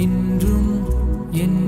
என்றும் என்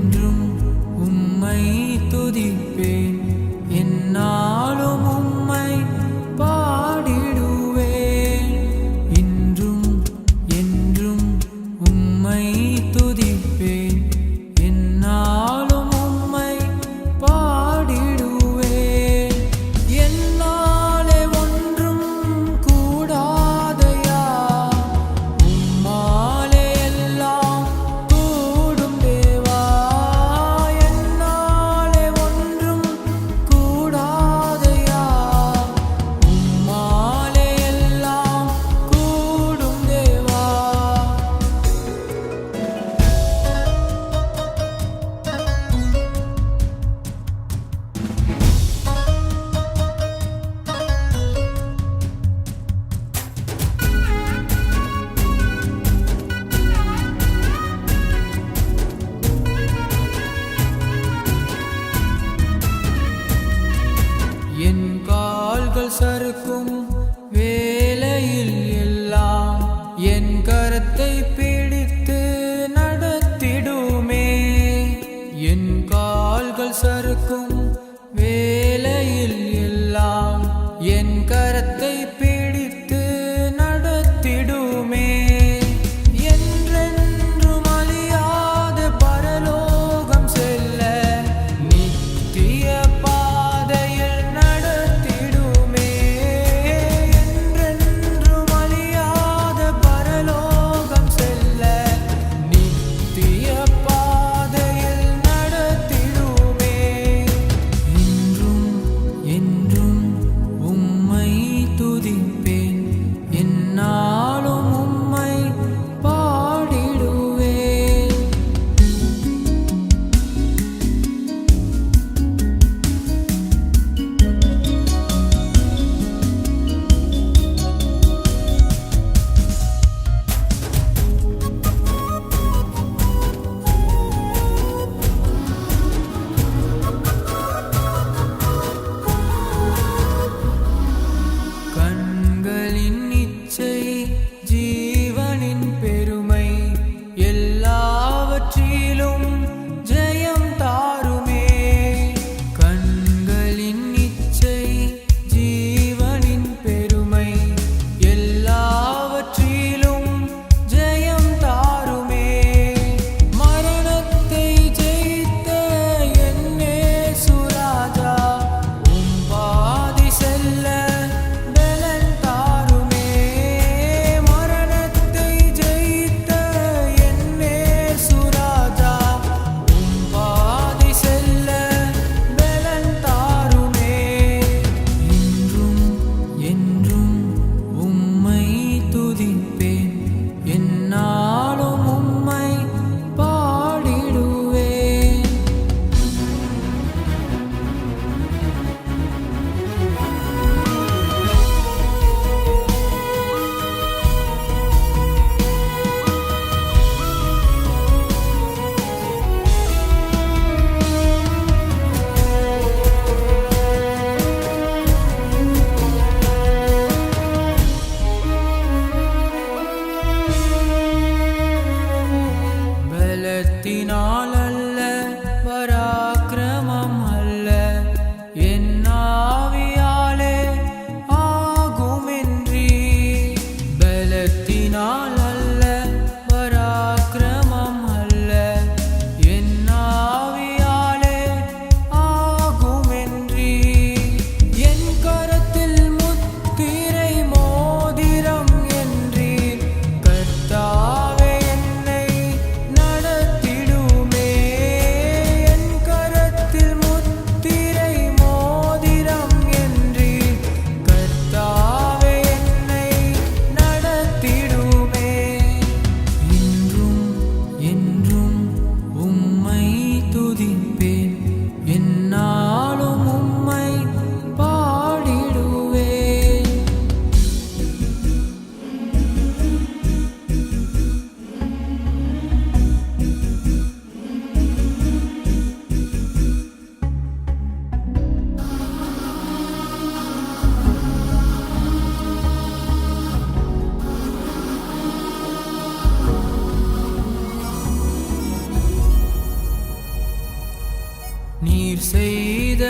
காவல் சறுக்கும் வேலையில் எல்லாம் என் கரத்தை பிடித்து நடத்திடுமே. என் கால்கள் சறுக்கும் வே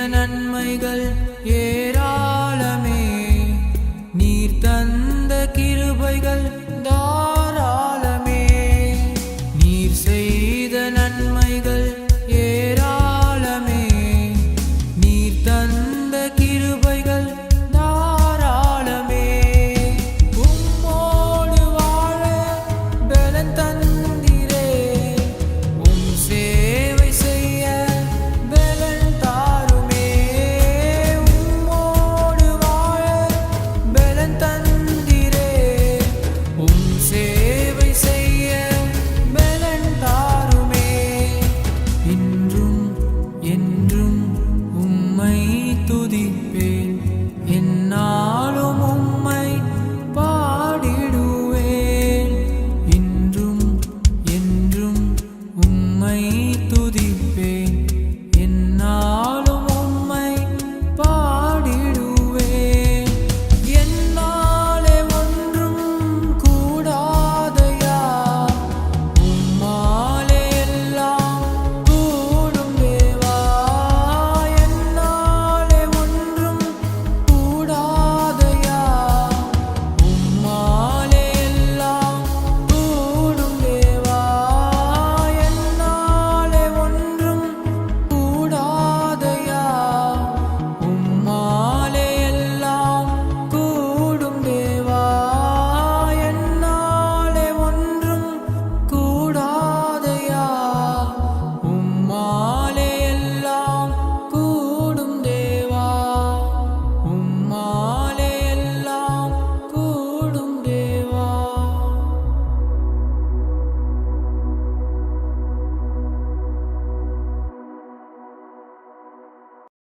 நன்மைகள் ஏற